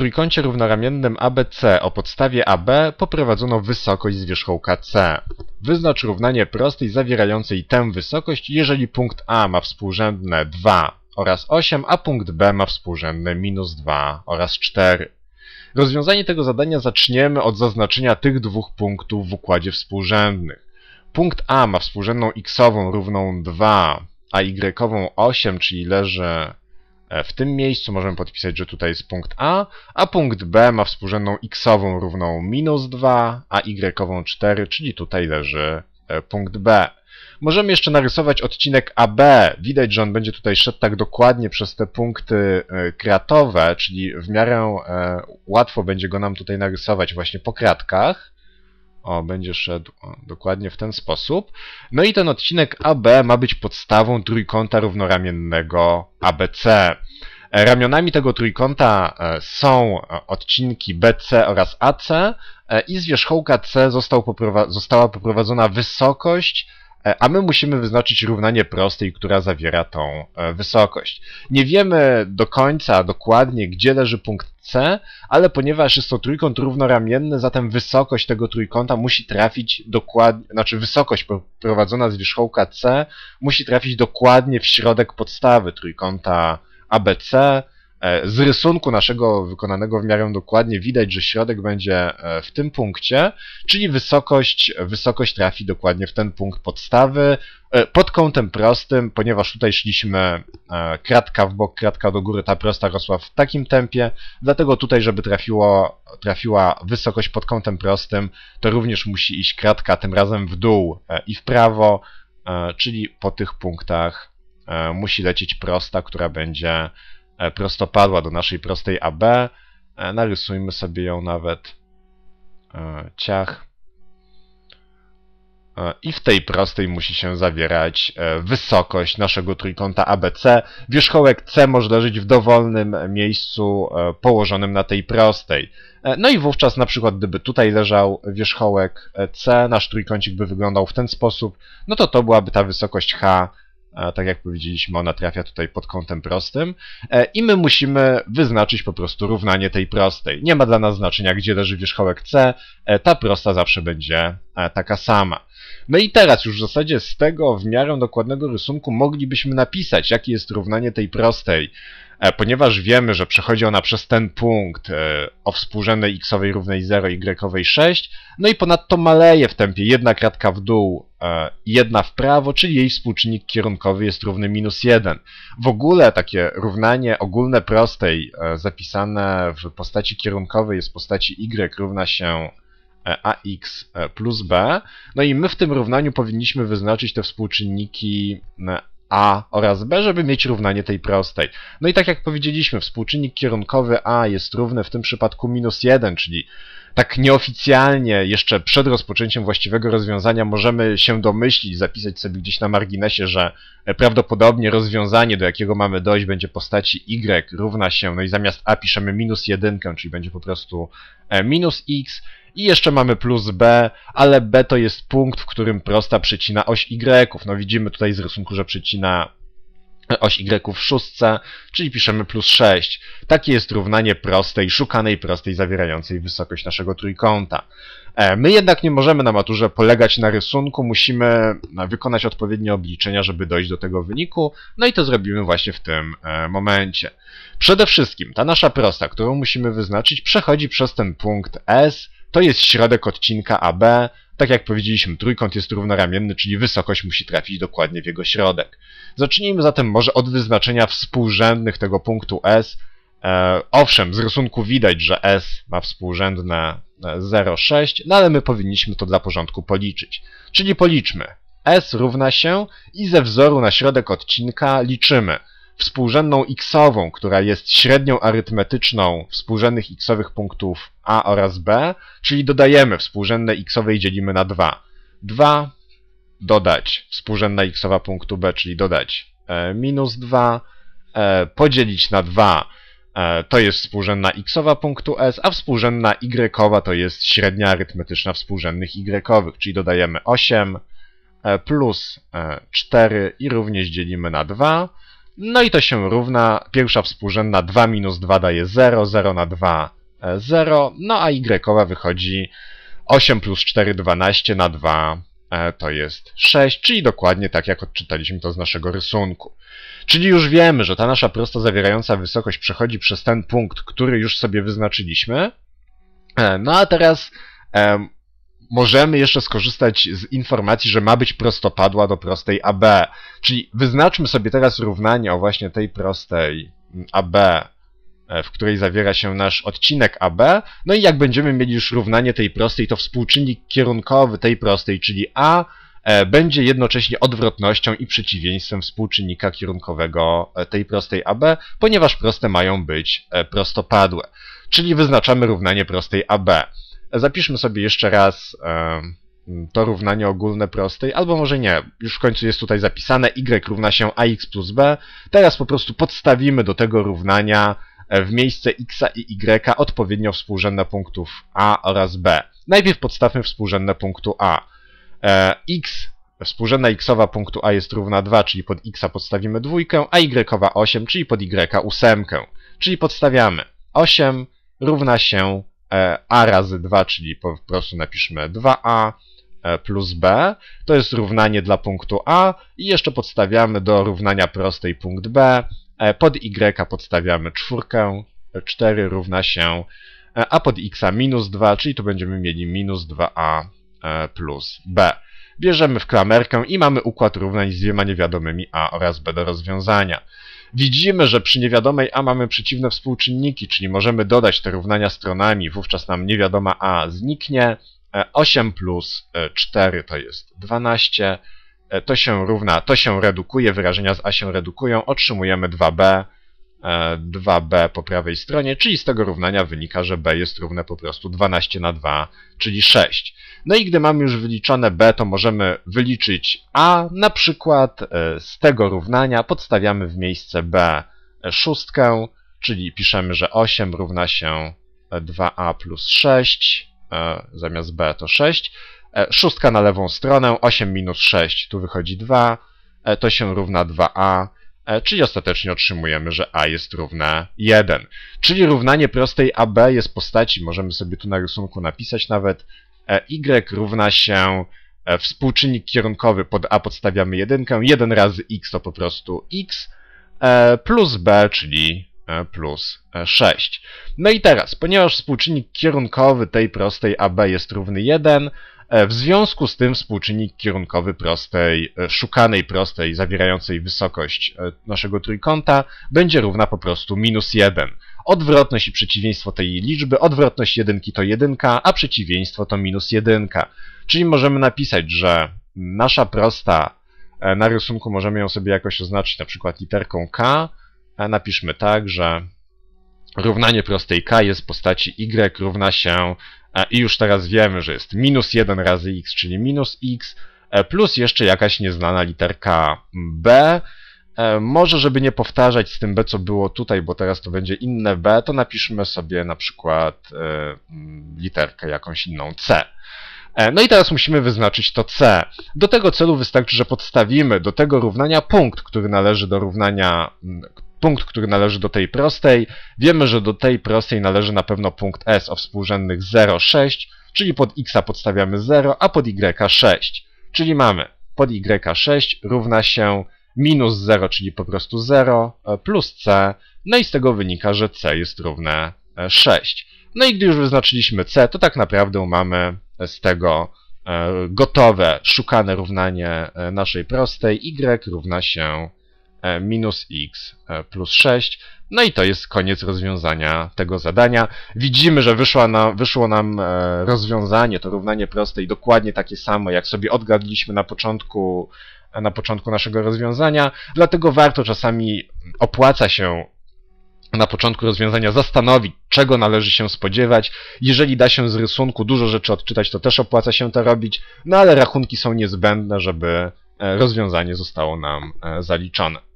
trójkącie równoramiennym ABC o podstawie AB poprowadzono wysokość z wierzchołka C. Wyznacz równanie prostej zawierającej tę wysokość, jeżeli punkt A ma współrzędne 2 oraz 8, a punkt B ma współrzędne minus 2 oraz 4. Rozwiązanie tego zadania zaczniemy od zaznaczenia tych dwóch punktów w układzie współrzędnych. Punkt A ma współrzędną x-ową równą 2, a y-ową 8, czyli leży w tym miejscu możemy podpisać, że tutaj jest punkt A, a punkt B ma współrzędną x-ową równą minus 2, a y-ową 4, czyli tutaj leży e, punkt B. Możemy jeszcze narysować odcinek AB. Widać, że on będzie tutaj szedł tak dokładnie przez te punkty e, kratowe, czyli w miarę łatwo będzie go nam tutaj narysować właśnie po kratkach. O, będzie szedł dokładnie w ten sposób. No i ten odcinek AB ma być podstawą trójkąta równoramiennego ABC. Ramionami tego trójkąta e, są odcinki BC oraz AC e, i z wierzchołka C została poprowadzona wysokość E, a my musimy wyznaczyć równanie prostej, która zawiera tą e, wysokość. Nie wiemy do końca dokładnie, gdzie leży punkt C, ale ponieważ jest to trójkąt równoramienny, zatem wysokość tego trójkąta musi trafić dokładnie, znaczy wysokość prowadzona z wierzchołka C musi trafić dokładnie w środek podstawy trójkąta ABC, E, z rysunku naszego wykonanego w miarę dokładnie widać, że środek będzie e, w tym punkcie, czyli wysokość, wysokość trafi dokładnie w ten punkt podstawy. E, pod kątem prostym, ponieważ tutaj szliśmy kratka w bok, kratka do góry, ta prosta rosła w takim tempie, dlatego tutaj, żeby trafiło, trafiła wysokość pod kątem prostym, to również musi iść kratka tym razem w dół i w prawo, czyli po tych punktach musi lecieć prosta, która będzie E, prostopadła do naszej prostej AB. E, narysujmy sobie ją nawet e, ciach. I w tej prostej musi się zawierać wysokość naszego trójkąta ABC. Wierzchołek C może leżeć w dowolnym miejscu położonym na tej prostej. No i wówczas na przykład gdyby tutaj leżał wierzchołek C, nasz trójkącik by wyglądał w ten sposób, no to to byłaby ta wysokość H tak jak powiedzieliśmy, ona trafia tutaj pod kątem prostym e, i my musimy wyznaczyć po prostu równanie tej prostej. Nie ma dla nas znaczenia, gdzie leży wierzchołek C, e, ta prosta zawsze będzie e, taka sama. No i teraz już w zasadzie z tego w miarę dokładnego rysunku moglibyśmy napisać, jakie jest równanie tej prostej, ponieważ wiemy, że przechodzi ona przez ten punkt o współrzędnej x-owej równej 0, y-owej 6, no i ponadto maleje w tempie jedna kratka w dół E, jedna w prawo, czyli jej współczynnik kierunkowy jest równy minus 1. W ogóle takie równanie ogólne prostej e, zapisane w postaci kierunkowej jest w postaci y równa się e, ax plus b. No i my w tym równaniu powinniśmy wyznaczyć te współczynniki a oraz b, żeby mieć równanie tej prostej. No i tak jak powiedzieliśmy, współczynnik kierunkowy a jest równy w tym przypadku minus 1, czyli tak nieoficjalnie, jeszcze przed rozpoczęciem właściwego rozwiązania, możemy się domyślić, zapisać sobie gdzieś na marginesie, że prawdopodobnie rozwiązanie, do jakiego mamy dojść, będzie postaci y równa się, no i zamiast a piszemy minus 1, czyli będzie po prostu e, minus x, i jeszcze mamy plus b, ale b to jest punkt, w którym prosta przecina oś y. No widzimy tutaj z rysunku, że przecina oś y w szóstce, czyli piszemy plus 6. Takie jest równanie prostej, szukanej prostej, zawierającej wysokość naszego trójkąta. E, my jednak nie możemy na maturze polegać na rysunku, musimy e, wykonać odpowiednie obliczenia, żeby dojść do tego wyniku, no i to zrobimy właśnie w tym e, momencie. Przede wszystkim ta nasza prosta, którą musimy wyznaczyć, przechodzi przez ten punkt S, to jest środek odcinka AB. Tak jak powiedzieliśmy, trójkąt jest równoramienny, czyli wysokość musi trafić dokładnie w jego środek. Zacznijmy zatem może od wyznaczenia współrzędnych tego punktu S. E, owszem, z rysunku widać, że S ma współrzędne 0,6, e, no ale my powinniśmy to dla porządku policzyć. Czyli policzmy. S równa się i ze wzoru na środek odcinka liczymy współrzędną x-ową, która jest średnią arytmetyczną współrzędnych x-owych punktów a oraz b, czyli dodajemy współrzędne x-owe i dzielimy na 2. 2 dodać współrzędna x-owa punktu b, czyli dodać e, minus 2, e, podzielić na 2 e, to jest współrzędna x-owa punktu s, a współrzędna y-owa to jest średnia arytmetyczna współrzędnych y-owych, czyli dodajemy 8 e, plus 4 e, i również dzielimy na 2, No i to się równa, pierwsza współrzędna 2 minus 2 daje 0, 0 na 2, 0, no a y wychodzi 8 plus 4, 12 na 2, to jest 6, czyli dokładnie tak jak odczytaliśmy to z naszego rysunku. Czyli już wiemy, że ta nasza prosta zawierająca wysokość przechodzi przez ten punkt, który już sobie wyznaczyliśmy. No a teraz możemy jeszcze skorzystać z informacji, że ma być prostopadła do prostej AB. Czyli wyznaczmy sobie teraz równanie o właśnie tej prostej AB, e, w której zawiera się nasz odcinek AB. No i jak będziemy mieli już równanie tej prostej, to współczynnik kierunkowy tej prostej, czyli A, e, będzie jednocześnie odwrotnością i przeciwieństwem współczynnika kierunkowego e, tej prostej AB, ponieważ proste mają być prostopadłe. Czyli wyznaczamy równanie prostej AB. Zapiszmy sobie jeszcze raz to równanie ogólne prostej, albo może nie, już w końcu jest tutaj zapisane y równa się ax plus b. Teraz po prostu podstawimy do tego równania e, w miejsce x i y odpowiednio współrzędne punktów a oraz b. Najpierw podstawmy współrzędne punktu a. E, x, współrzędna xowa punktu a jest równa 2, czyli pod x podstawimy dwójkę, a y 8, czyli pod y ósemkę. Czyli podstawiamy 8 równa się a razy 2, czyli po prostu napiszmy 2a e, plus b. To jest równanie dla punktu a i jeszcze podstawiamy do równania prostej punkt b. E, pod y podstawiamy czwórkę, 4 równa się, a pod x minus 2, czyli tu będziemy mieli minus 2a plus b. Bierzemy w klamerkę i mamy układ równań z dwiema niewiadomymi a oraz b do rozwiązania. Widzimy, że przy niewiadomej a mamy przeciwne współczynniki, czyli możemy dodać te równania stronami, wówczas nam niewiadoma a zniknie. 8 e, plus 4 e, to jest 12. E, to się równa, to się redukuje, wyrażenia z a się redukują, otrzymujemy 2b. 2b po prawej stronie, czyli z tego równania wynika, że b jest równe po prostu 12 na 2, czyli 6. No i gdy mamy już wyliczone b, to możemy wyliczyć a, na przykład e, z tego równania podstawiamy w miejsce b szóstkę, czyli piszemy, że 8 równa się 2a plus 6, e, zamiast b to 6. E, szóstka na lewą stronę, 8 minus 6, tu wychodzi 2, to się równa 2a, czyli ostatecznie otrzymujemy, że a jest równe 1. Czyli równanie prostej AB jest w postaci, możemy sobie tu na rysunku napisać nawet, E, y równa się e, współczynnik kierunkowy pod a podstawiamy 1, 1 razy x to po prostu x, e, plus b, czyli plus 6. No i teraz, ponieważ współczynnik kierunkowy tej prostej AB jest równy 1, w związku z tym współczynnik kierunkowy prostej, szukanej prostej, zawierającej wysokość naszego trójkąta będzie równa po prostu minus 1. Odwrotność i przeciwieństwo tej liczby, odwrotność jedynki to jedynka, a przeciwieństwo to minus jedynka. Czyli możemy napisać, że nasza prosta e, na rysunku możemy ją sobie jakoś oznaczyć na przykład literką k. E, napiszmy tak, że równanie prostej k jest w postaci y równa się e, i już teraz wiemy, że jest minus 1 razy x, czyli minus x, plus jeszcze jakaś nieznana literka b, E, może, żeby nie powtarzać z tym B, co było tutaj, bo teraz to będzie inne B, to napiszmy sobie na przykład e, literkę jakąś inną C. E, no i teraz musimy wyznaczyć to C. Do tego celu wystarczy, że podstawimy do tego równania punkt, który należy do równania, punkt, który należy do tej prostej. Wiemy, że do tej prostej należy na pewno punkt S o współrzędnych 0, 6, czyli pod x podstawiamy 0, a pod y 6. Czyli mamy pod y 6 równa się minus 0, czyli po prostu 0, e, plus c, no i z tego wynika, że c jest równe 6. E, no i gdy już wyznaczyliśmy c, to tak naprawdę mamy z tego e, gotowe, szukane równanie naszej prostej y równa się minus x plus 6. No i to jest koniec rozwiązania tego zadania. Widzimy, że wyszło nam, wyszło nam rozwiązanie, to równanie prostej dokładnie takie samo, jak sobie odgadliśmy na początku na początku naszego rozwiązania, dlatego warto czasami opłaca się na początku rozwiązania zastanowić, czego należy się spodziewać. Jeżeli da się z rysunku dużo rzeczy odczytać, to też opłaca się to robić, no ale rachunki są niezbędne, żeby e, rozwiązanie zostało nam e, zaliczone.